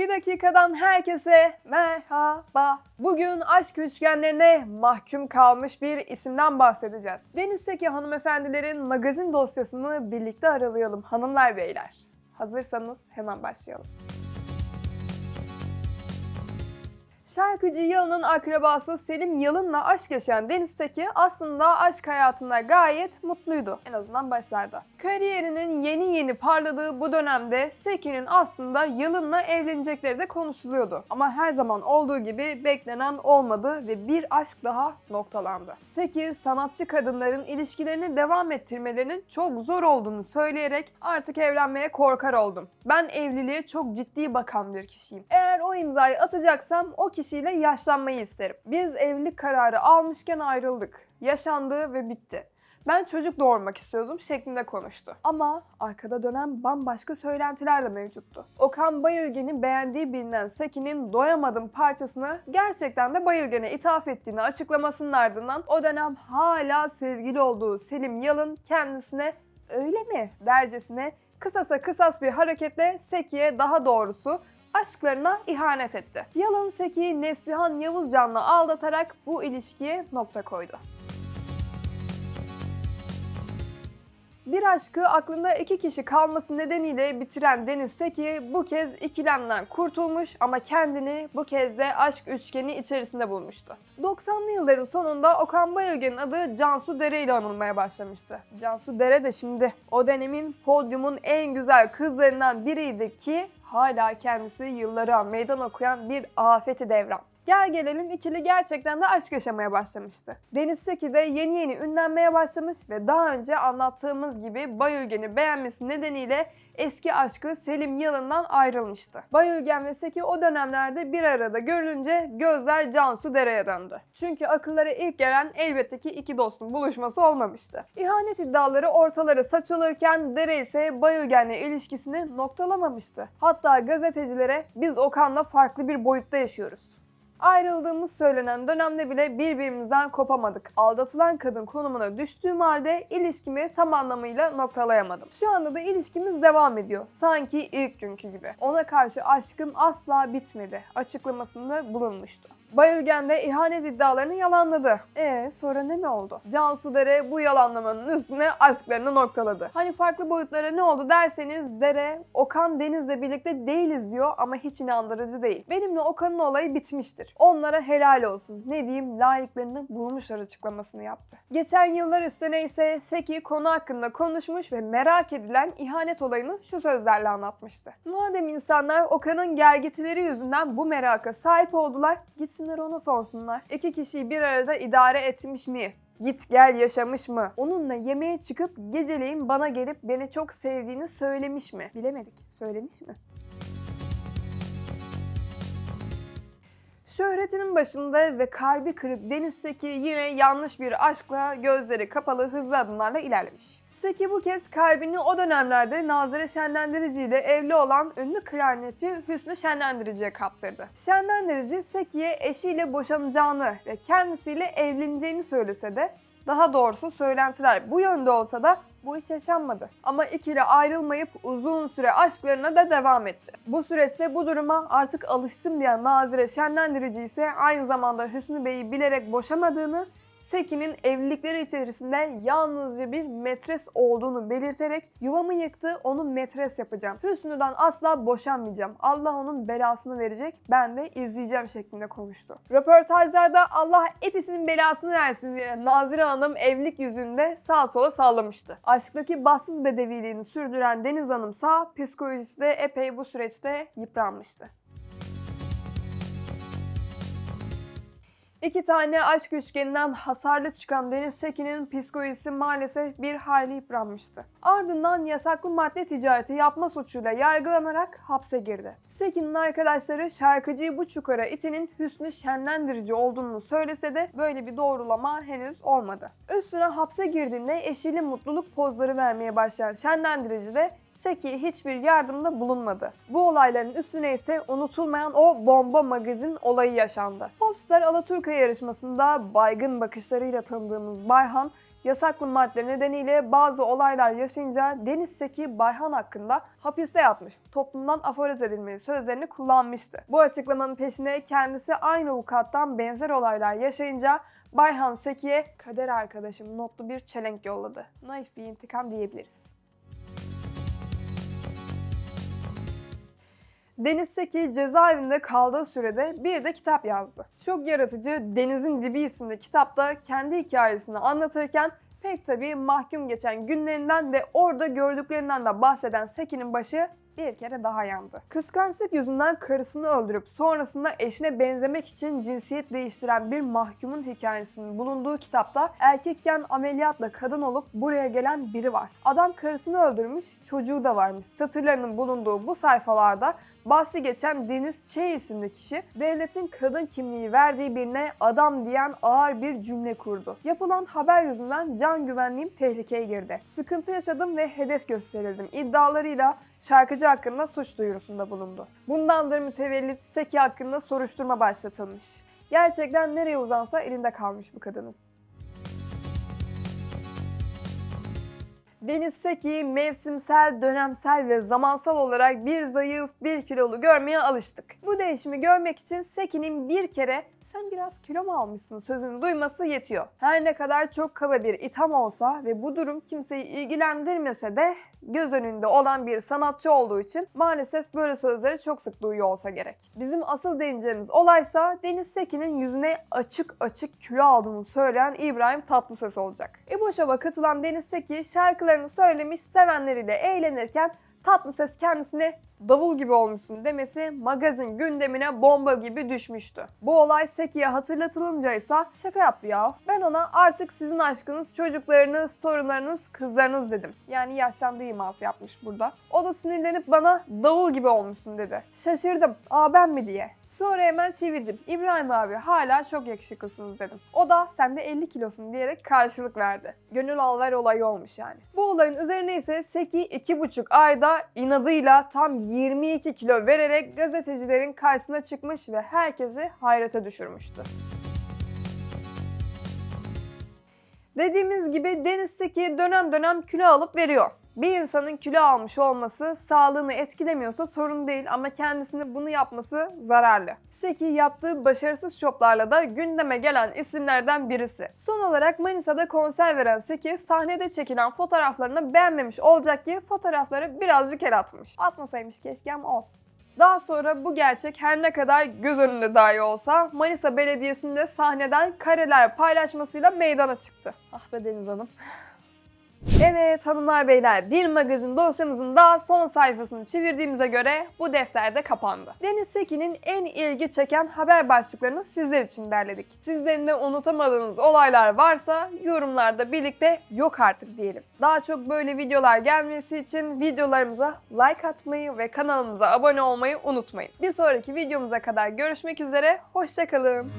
Bir dakikadan herkese merhaba. Bugün aşk üçgenlerine mahkum kalmış bir isimden bahsedeceğiz. Denizdeki hanımefendilerin magazin dosyasını birlikte aralayalım hanımlar beyler. Hazırsanız hemen başlayalım. Şarkıcı Yalın'ın akrabası Selim Yalın'la aşk yaşayan Deniz Teki aslında aşk hayatında gayet mutluydu. En azından başlarda. Kariyerinin yeni yeni parladığı bu dönemde Seki'nin aslında Yalın'la evlenecekleri de konuşuluyordu. Ama her zaman olduğu gibi beklenen olmadı ve bir aşk daha noktalandı. Seki sanatçı kadınların ilişkilerini devam ettirmelerinin çok zor olduğunu söyleyerek artık evlenmeye korkar oldum. Ben evliliğe çok ciddi bakan bir kişiyim. Eğer o imzayı atacaksam o kişiyle yaşlanmayı isterim. Biz evlilik kararı almışken ayrıldık. Yaşandı ve bitti. Ben çocuk doğurmak istiyordum şeklinde konuştu. Ama arkada dönen bambaşka söylentiler de mevcuttu. Okan Bayülgen'in beğendiği bilinen Seki'nin Doyamadım parçasını gerçekten de Bayülgen'e ithaf ettiğini açıklamasının ardından o dönem hala sevgili olduğu Selim Yalın kendisine öyle mi dercesine kısasa kısas bir hareketle Seki'ye daha doğrusu aşklarına ihanet etti. Yalın Seki'yi Neslihan Yavuzcan'la aldatarak bu ilişkiye nokta koydu. Bir aşkı aklında iki kişi kalması nedeniyle bitiren Deniz Seki bu kez ikilemden kurtulmuş ama kendini bu kez de aşk üçgeni içerisinde bulmuştu. 90'lı yılların sonunda Okan Bayülgen'in adı Cansu Dere ile anılmaya başlamıştı. Cansu Dere de şimdi o dönemin podyumun en güzel kızlarından biriydi ki hala kendisi yıllara meydan okuyan bir afeti devran. Gel gelelim ikili gerçekten de aşk yaşamaya başlamıştı. Deniz Seki de yeni yeni ünlenmeye başlamış ve daha önce anlattığımız gibi Bayülgen'i beğenmesi nedeniyle eski aşkı Selim Yalın'dan ayrılmıştı. Bayülgen ve Seki o dönemlerde bir arada görülünce gözler Cansu Dere'ye döndü. Çünkü akıllara ilk gelen elbette ki iki dostun buluşması olmamıştı. İhanet iddiaları ortalara saçılırken Dere ise Bayülgen'le ilişkisini noktalamamıştı. Hatta gazetecilere biz Okan'la farklı bir boyutta yaşıyoruz. Ayrıldığımız söylenen dönemde bile birbirimizden kopamadık. Aldatılan kadın konumuna düştüğüm halde ilişkimi tam anlamıyla noktalayamadım. Şu anda da ilişkimiz devam ediyor. Sanki ilk günkü gibi. Ona karşı aşkım asla bitmedi. Açıklamasında bulunmuştu. Bayılgen de ihanet iddialarını yalanladı. E sonra ne mi oldu? Cansu Dere bu yalanlamanın üstüne aşklarını noktaladı. Hani farklı boyutlara ne oldu derseniz Dere, Okan Deniz'le birlikte değiliz diyor ama hiç inandırıcı değil. Benimle Okan'ın olayı bitmiştir. Onlara helal olsun. Ne diyeyim layıklarını bulmuşlar açıklamasını yaptı. Geçen yıllar üstüne ise Seki konu hakkında konuşmuş ve merak edilen ihanet olayını şu sözlerle anlatmıştı. Madem insanlar Okan'ın gergitileri yüzünden bu meraka sahip oldular, gitsinler ona sorsunlar. İki kişiyi bir arada idare etmiş mi? Git gel yaşamış mı? Onunla yemeğe çıkıp geceleyin bana gelip beni çok sevdiğini söylemiş mi? Bilemedik. Söylemiş mi? Şöhretinin başında ve kalbi kırık Deniz Seki yine yanlış bir aşkla gözleri kapalı hızlı adımlarla ilerlemiş. Seki bu kez kalbini o dönemlerde Nazire Şenlendirici ile evli olan ünlü klarnetçi Hüsnü Şenlendirici'ye kaptırdı. Şenlendirici Seki'ye eşiyle boşanacağını ve kendisiyle evleneceğini söylese de daha doğrusu söylentiler bu yönde olsa da bu hiç yaşanmadı. Ama ikili ayrılmayıp uzun süre aşklarına da devam etti. Bu süreçte bu duruma artık alıştım diyen Nazire Şenlendirici ise aynı zamanda Hüsnü Bey'i bilerek boşamadığını Seki'nin evlilikleri içerisinde yalnızca bir metres olduğunu belirterek yuvamı yıktı onu metres yapacağım. Hüsnü'den asla boşanmayacağım. Allah onun belasını verecek ben de izleyeceğim şeklinde konuştu. Röportajlarda Allah hepsinin belasını versin diye Nazire Hanım evlilik yüzünde sağ sola sallamıştı. Aşktaki bahtsız bedeviliğini sürdüren Deniz Hanım sağ psikolojisi de epey bu süreçte yıpranmıştı. İki tane aşk üçgeninden hasarlı çıkan Deniz Sekin'in psikolojisi maalesef bir hayli yıpranmıştı. Ardından yasaklı madde ticareti yapma suçuyla yargılanarak hapse girdi. Sekin'in arkadaşları şarkıcıyı bu çukura itenin Hüsnü Şenlendirici olduğunu söylese de böyle bir doğrulama henüz olmadı. Üstüne hapse girdiğinde eşiyle mutluluk pozları vermeye başlayan Şenlendirici de Seki hiçbir yardımda bulunmadı. Bu olayların üstüne ise unutulmayan o bomba magazin olayı yaşandı. Popstar Alaturka yarışmasında baygın bakışlarıyla tanıdığımız Bayhan Yasaklı madde nedeniyle bazı olaylar yaşayınca Deniz Seki Bayhan hakkında hapiste yatmış, toplumdan aforoz edilmeli sözlerini kullanmıştı. Bu açıklamanın peşine kendisi aynı avukattan benzer olaylar yaşayınca Bayhan Seki'ye kader arkadaşım notlu bir çelenk yolladı. Naif bir intikam diyebiliriz. Deniz Seki cezaevinde kaldığı sürede bir de kitap yazdı. Çok yaratıcı Denizin Dibi isimli kitapta kendi hikayesini anlatırken pek tabii mahkum geçen günlerinden ve orada gördüklerinden de bahseden Seki'nin başı bir kere daha yandı. Kıskançlık yüzünden karısını öldürüp sonrasında eşine benzemek için cinsiyet değiştiren bir mahkumun hikayesinin bulunduğu kitapta erkekken ameliyatla kadın olup buraya gelen biri var. Adam karısını öldürmüş, çocuğu da varmış. Satırlarının bulunduğu bu sayfalarda bahsi geçen Deniz Ç isimli kişi devletin kadın kimliği verdiği birine adam diyen ağır bir cümle kurdu. Yapılan haber yüzünden can güvenliğim tehlikeye girdi. Sıkıntı yaşadım ve hedef gösterildim iddialarıyla şarkıcı hakkında suç duyurusunda bulundu. Bundandır mütevellit Seki hakkında soruşturma başlatılmış. Gerçekten nereye uzansa elinde kalmış bu kadının. Deniz Seki'yi mevsimsel, dönemsel ve zamansal olarak bir zayıf, bir kilolu görmeye alıştık. Bu değişimi görmek için Seki'nin bir kere sen biraz kilo mu almışsın sözünü duyması yetiyor. Her ne kadar çok kaba bir itham olsa ve bu durum kimseyi ilgilendirmese de göz önünde olan bir sanatçı olduğu için maalesef böyle sözleri çok sık duyuyor olsa gerek. Bizim asıl değineceğimiz olaysa Deniz Seki'nin yüzüne açık açık kilo aldığını söyleyen İbrahim Tatlıses olacak. İbo Show'a katılan Deniz Seki şarkılarını söylemiş sevenleriyle eğlenirken Tatlıses kendisine davul gibi olmuşsun demesi magazin gündemine bomba gibi düşmüştü. Bu olay Seki'ye hatırlatılınca ise şaka yaptı ya. Ben ona artık sizin aşkınız, çocuklarınız, torunlarınız, kızlarınız dedim. Yani yaşlandığı iması yapmış burada. O da sinirlenip bana davul gibi olmuşsun dedi. Şaşırdım. Aa ben mi diye. Sonra hemen çevirdim. İbrahim abi hala çok yakışıklısınız dedim. O da sen de 50 kilosun diyerek karşılık verdi. Gönül alver olayı olmuş yani. Bu olayın üzerine ise Seki 2,5 ayda inadıyla tam 22 kilo vererek gazetecilerin karşısına çıkmış ve herkesi hayrete düşürmüştü. Dediğimiz gibi Deniz Seki dönem dönem kilo alıp veriyor. Bir insanın kilo almış olması sağlığını etkilemiyorsa sorun değil ama kendisini bunu yapması zararlı. Seki yaptığı başarısız şoplarla da gündeme gelen isimlerden birisi. Son olarak Manisa'da konser veren Seki sahnede çekilen fotoğraflarını beğenmemiş olacak ki fotoğrafları birazcık el atmış. Atmasaymış keşke ama olsun. Daha sonra bu gerçek her ne kadar göz önünde dahi olsa Manisa Belediyesi'nde sahneden kareler paylaşmasıyla meydana çıktı. Ah be Deniz Hanım. Evet hanımlar beyler bir magazin dosyamızın daha son sayfasını çevirdiğimize göre bu defter de kapandı. Deniz Seki'nin en ilgi çeken haber başlıklarını sizler için derledik. Sizlerin de unutamadığınız olaylar varsa yorumlarda birlikte yok artık diyelim. Daha çok böyle videolar gelmesi için videolarımıza like atmayı ve kanalımıza abone olmayı unutmayın. Bir sonraki videomuza kadar görüşmek üzere, hoşçakalın.